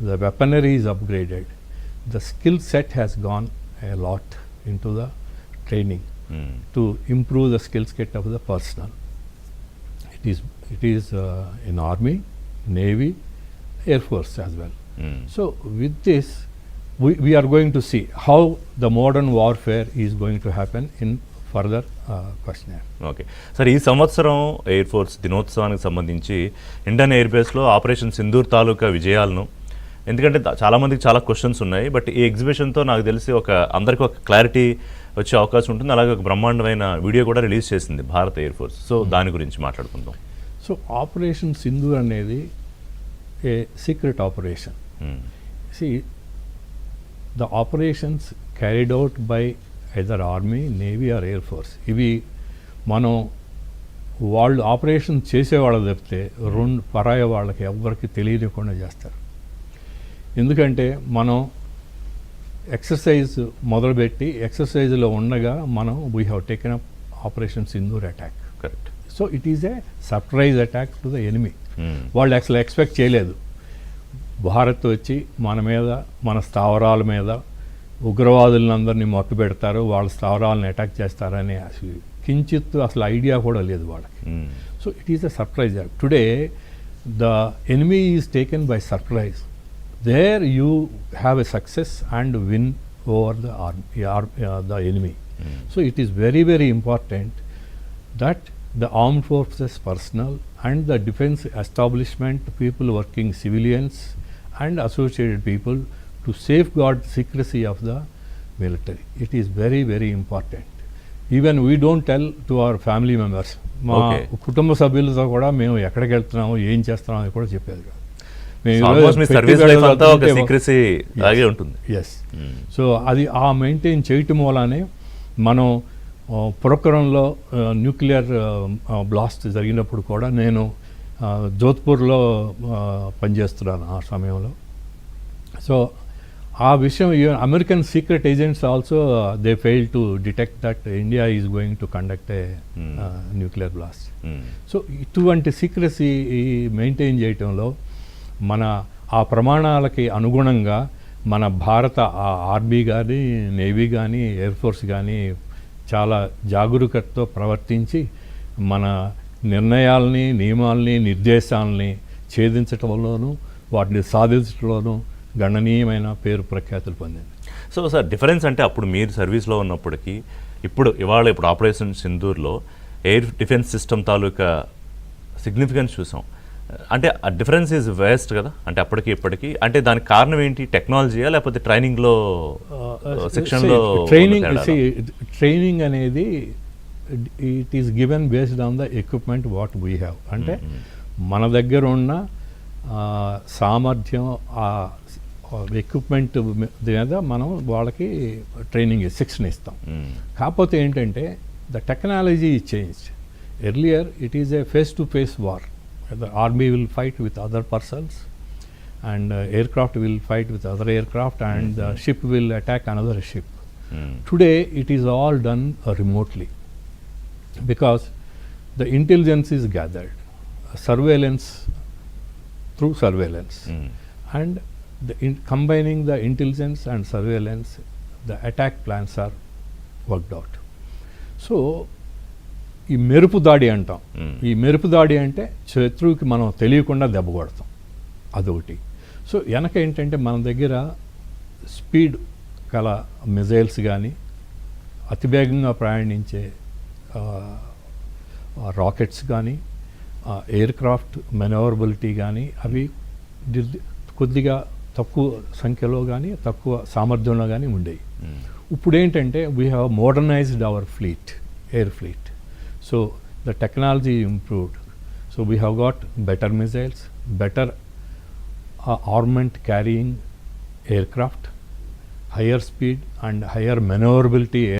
the weaponry is upgraded, the skill set has gone a lot into the training hmm. to improve the skill set of the personnel. It is it is uh, in army, navy, air force as well. Hmm. So with this, we, we are going to see how the modern warfare is going to happen in further uh, questionnaire. Okay sir ఈ సంవత్సరం air force దినోత్సవానికి సంబంధించి Indian air బేస్లో operation Sindoor తాలూకా విజయాలను ఎందుకంటే దా- చాలా మందికి చాలా క్వశ్చన్స్ ఉన్నాయి. బట్ ఈ ఎగ్జిబిషన్తో నాకు తెలిసి ఒక అందరికీ ఒక క్లారిటీ వచ్చే అవకాశం ఉంటుంది. అలాగే ఒక బ్రహ్మాండమైన వీడియో కూడా రిలీజ్ చేసింది భారత్ ఎయిర్ ఫోర్స్ సో దాని గురించి మాట్లాడుకుందాం. సో ఆపరేషన్ సింధూర్ అనేది a secret operation. See, the operations carried out by either army, navy or air force. ఇవి మనం వాళ్ళు ఆపరేషన్ చేసేవాళ్ళు తప్పితే రెండు పరాయ వాళ్ళకి ఎవ్వరికి తెలియకుండా చేస్తారు. ఎందుకంటే మనం ఎక్సర్సైజ్ మొదలుపెట్టి ఎక్సర్సైజ్లో ఉండగా మనం we have taken up operation Sindoor attack correct so it is a surprise attack to the enemy. వాళ్ళు అసలు ఎక్స్పెక్ట్ చేయలేదు. భారత్ వచ్చి మన మీద మన స్థావరాల మీద ఉగ్రవాదులందరినీ మట్టు పెడతారు వాళ్ళ స్థావరాలను అటాక్ చేస్తారని అసలు కించిత్ అసలు ఐడియా కూడా లేదు వాళ్ళకి. So it is a surprise today the enemy is taken by surprise there you have a success and win over the army the enemy so it is very very important that the arm forces personnel and the defence establishment people working civilians and associated people to safeguard secrecy of the military it is very very important even we don't tell to our family members మా కుటుంబ సభ్యులతో కూడా మేము ఎక్కడికి వెళ్తున్నాము ఏం చేస్తున్నాము అని కూడా చెప్పేది కాదు. ఆల్మోస్ట్ మీ సర్వీస్ లైఫ్ అంతా ఒక సీక్రసీ లాగే ఉంటుంది ఎస్. సో అది ఆ మెయింటైన్ చేయటం మూలానే మనం ఆ, న్యూక్లియర్ బ్లాస్ట్ జరిగినప్పుడు కూడా నేను జోధ్పూర్లో పనిచేస్తున్నాను ఆ సమయంలో సో ఆ విషయం even American secret agents also they fail to detect that India is going to conduct a Hmm. Nuclear blast. So ఇటువంటి సీక్రసీ మెయింటైన్ చేయటంలో మన ఆ ప్రమాణాలకి అనుగుణంగా మన భారత ఆర్మీ కానీ నేవీ కానీ ఎయిర్ ఫోర్స్ కానీ చాలా జాగరూకతతో ప్రవర్తించి మన నిర్ణయాల్ని నియమాల్ని నిర్దేశాలని ఛేదించటంలోనూ వాటిని సాధించడంలోనూ గణనీయమైన పేరు ప్రఖ్యాతులు పొందింది. సో సార్ డిఫరెన్స్ అంటే అప్పుడు మీరు సర్వీస్లో ఉన్నప్పటికీ ఇప్పుడు ఇవాళ ఇప్పుడు ఆపరేషన్ సింధూర్లో ఎయిర్ డిఫెన్స్ సిస్టమ్ తాలూకా సిగ్నిఫికెన్స్ చూసాం. అంటే ఆ డిఫరెన్స్ ఈజ్ వేస్ట్ కదా? అంటే అప్పటికి ఇప్పటికి. అంటే దానికి కారణం ఏంటి? టెక్నాలజీయా లేకపోతే ట్రైనింగ్లో శిక్షణలో ట్రైనింగ్? ట్రైనింగ్ అనేది it is given based on the equipment what we have అంటే మన దగ్గర ఉన్న సామర్థ్యం ఆ ఎక్విప్మెంట్ మీద మనం వాళ్ళకి ట్రైనింగ్ శిక్షణ ఇస్తాం. మ్మ్. కాకపోతే ఏంటంటే the technology is change earlier it is a face to face war the army will fight with other persons and uh, aircraft will fight with other aircraft and mm-hmm. ship will attack another ship. Mm. Today it is all done uh, remotely because the intelligence is gathered, uh, surveillance through surveillance mm. and the combining the intelligence and surveillance the attack plans are worked out. So ఈ మెరుపు దాడి అంటాం. ఈ మెరుపు దాడి అంటే శత్రువుకి మనం తెలియకుండా దెబ్బ కొడతాం. అదొకటి. సో వెనక ఏంటంటే మన దగ్గర స్పీడ్ గల మిజైల్స్ కానీ అతివేగంగా ప్రయాణించే రాకెట్స్ కానీ ఎయిర్ క్రాఫ్ట్ మెనవరబిలిటీ కానీ అవి కొద్దిగా తక్కువ సంఖ్యలో కానీ తక్కువ సామర్థ్యంలో కానీ ఉండేవి. ఇప్పుడు ఏంటంటే we have modernised our fleet air fleet So the technology improved. So we have got better missiles, better uh, armament carrying aircraft, higher speed and higher maneuverability